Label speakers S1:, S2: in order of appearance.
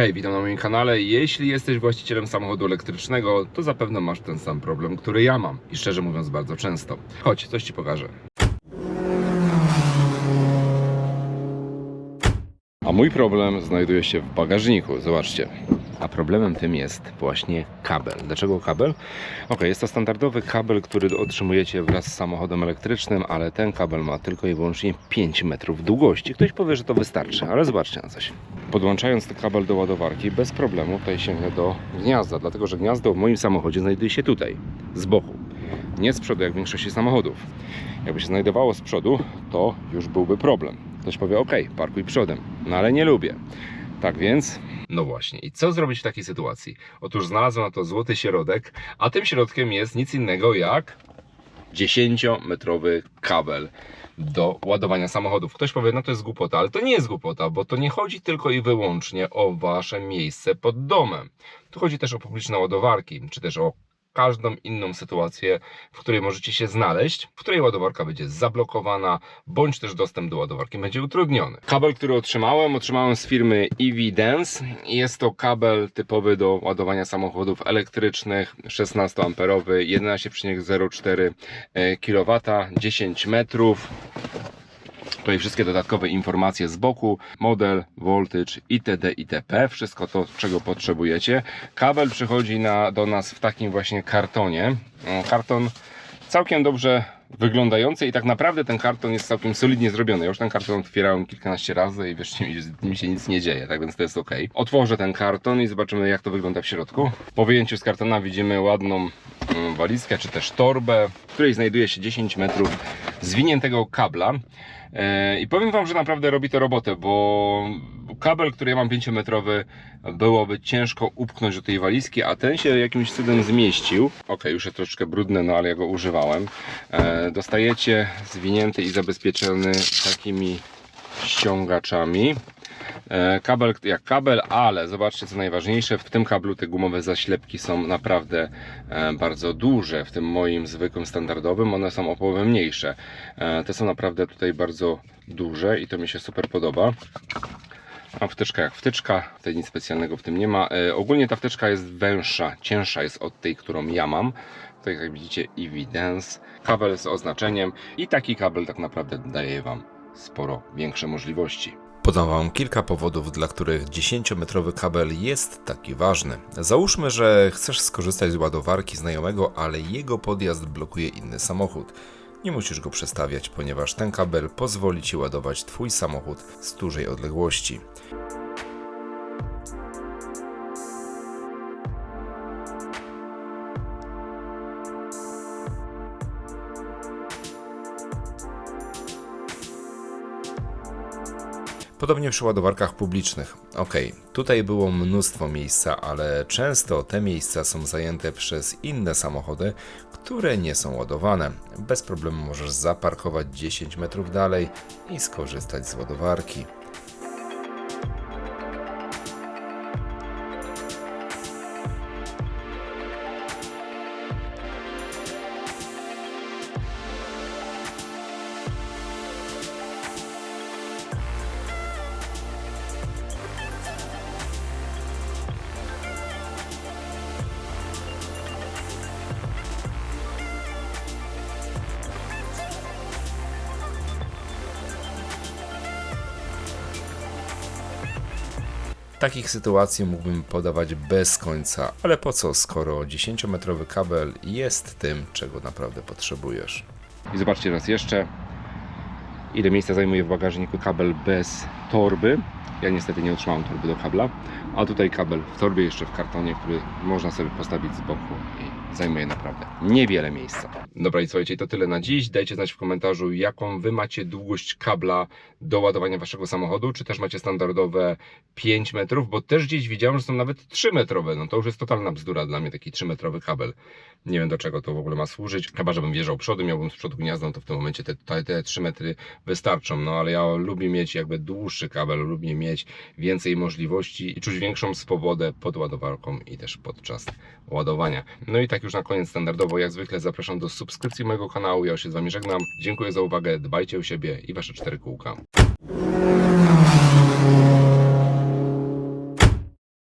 S1: Hej, witam na moim kanale. Jeśli jesteś właścicielem samochodu elektrycznego, to zapewne masz ten sam problem, który ja mam. I szczerze mówiąc, bardzo często. Chodź, coś Ci pokażę. A mój problem znajduje się w bagażniku. Zobaczcie. A problemem tym jest właśnie kabel. Dlaczego kabel? Ok, jest to standardowy kabel, który otrzymujecie wraz z samochodem elektrycznym, ale ten kabel ma tylko i wyłącznie 5 metrów długości. Ktoś powie, że to wystarczy, ale zobaczcie na coś. Podłączając ten kabel do ładowarki, bez problemu tutaj sięgnę do gniazda, dlatego że gniazdo w moim samochodzie znajduje się tutaj, z boku. Nie z przodu, jak w większości samochodów. Jakby się znajdowało z przodu, to już byłby problem. Ktoś powie, ok, parkuj przodem, no ale nie lubię. Tak więc. No właśnie, i co zrobić w takiej sytuacji? Otóż znalazłem na to złoty środek, a tym środkiem jest nic innego jak 10-metrowy kabel do ładowania samochodów. Ktoś powie, no to jest głupota, ale to nie jest głupota, bo to nie chodzi tylko i wyłącznie o wasze miejsce pod domem. Tu chodzi też o publiczne ładowarki, czy też o każdą inną sytuację, w której możecie się znaleźć, w której ładowarka będzie zablokowana, bądź też dostęp do ładowarki będzie utrudniony. Kabel, który otrzymałem, otrzymałem z firmy Evidence. Jest to kabel typowy do ładowania samochodów elektrycznych, 16-amperowy, 11,04 kW, 10 metrów. Tutaj wszystkie dodatkowe informacje z boku, model, voltage, itd. itp. Wszystko to, czego potrzebujecie. Kabel przychodzi na, do nas w takim właśnie kartonie. O, Karton całkiem dobrze wyglądający i tak naprawdę ten karton jest całkiem solidnie zrobiony. Ja już ten karton otwierałem kilkanaście razy i wierzcie mi, z nim się nic nie dzieje, tak więc to jest ok. Otworzę ten karton i zobaczymy jak to wygląda w środku. Po wyjęciu z kartona widzimy ładną mm, walizkę czy też torbę, w której znajduje się 10 metrów zwiniętego kabla. E, I powiem Wam, że naprawdę robi to robotę, bo kabel, który ja mam 5-metrowy, byłoby ciężko upchnąć do tej walizki, a ten się jakimś cudem zmieścił. Ok, już jest troszeczkę brudny, no ale ja go używałem. E, Dostajecie zwinięty i zabezpieczony takimi ściągaczami. E, Kabel jak kabel, ale zobaczcie co najważniejsze, w tym kablu te gumowe zaślepki są naprawdę e, bardzo duże. W tym moim zwykłym standardowym one są o połowę mniejsze. E, Te są naprawdę tutaj bardzo duże i to mi się super podoba. A wtyczka jak wtyczka, tutaj nic specjalnego w tym nie ma. Ogólnie ta wtyczka jest węższa, cięższa jest od tej, którą ja mam. Tutaj jak widzicie Evidence, kabel z oznaczeniem i taki kabel tak naprawdę daje Wam sporo większe możliwości.
S2: Podam Wam kilka powodów, dla których 10-metrowy kabel jest taki ważny. Załóżmy, że chcesz skorzystać z ładowarki znajomego, ale jego podjazd blokuje inny samochód. Nie musisz go przestawiać, ponieważ ten kabel pozwoli Ci ładować Twój samochód z dużej odległości. Podobnie przy ładowarkach publicznych. Ok, tutaj było mnóstwo miejsca, ale często te miejsca są zajęte przez inne samochody, które nie są ładowane. Bez problemu możesz zaparkować 10 metrów dalej i skorzystać z ładowarki. Takich sytuacji mógłbym podawać bez końca, ale po co, skoro 10-metrowy kabel jest tym, czego naprawdę potrzebujesz.
S1: I zobaczcie raz jeszcze, ile miejsca zajmuje w bagażniku kabel bez torby. Ja niestety nie otrzymałem torby do kabla, a tutaj kabel w torbie jeszcze w kartonie, który można sobie postawić z boku i zajmuje naprawdę niewiele miejsca. Dobra i słuchajcie, to tyle na dziś. Dajcie znać w komentarzu, jaką Wy macie długość kabla do ładowania Waszego samochodu, czy też macie standardowe 5 metrów, bo też gdzieś widziałem, że są nawet 3 metrowe. No to już jest totalna bzdura dla mnie taki 3 metrowy kabel. Nie wiem do czego to w ogóle ma służyć. Chyba, żebym wjeżdżał przodem, miałbym z przodu gniazdo, no to w tym momencie te, te, te 3 metry wystarczą. No ale ja lubię mieć jakby dłuższy kabel, lubię mieć więcej możliwości i czuć większą swobodę pod ładowarką i też podczas ładowania. No i tak już na koniec standardowo, jak zwykle zapraszam do subskrypcji mojego kanału. Ja się z Wami żegnam. Dziękuję za uwagę, dbajcie o siebie i Wasze cztery kółka.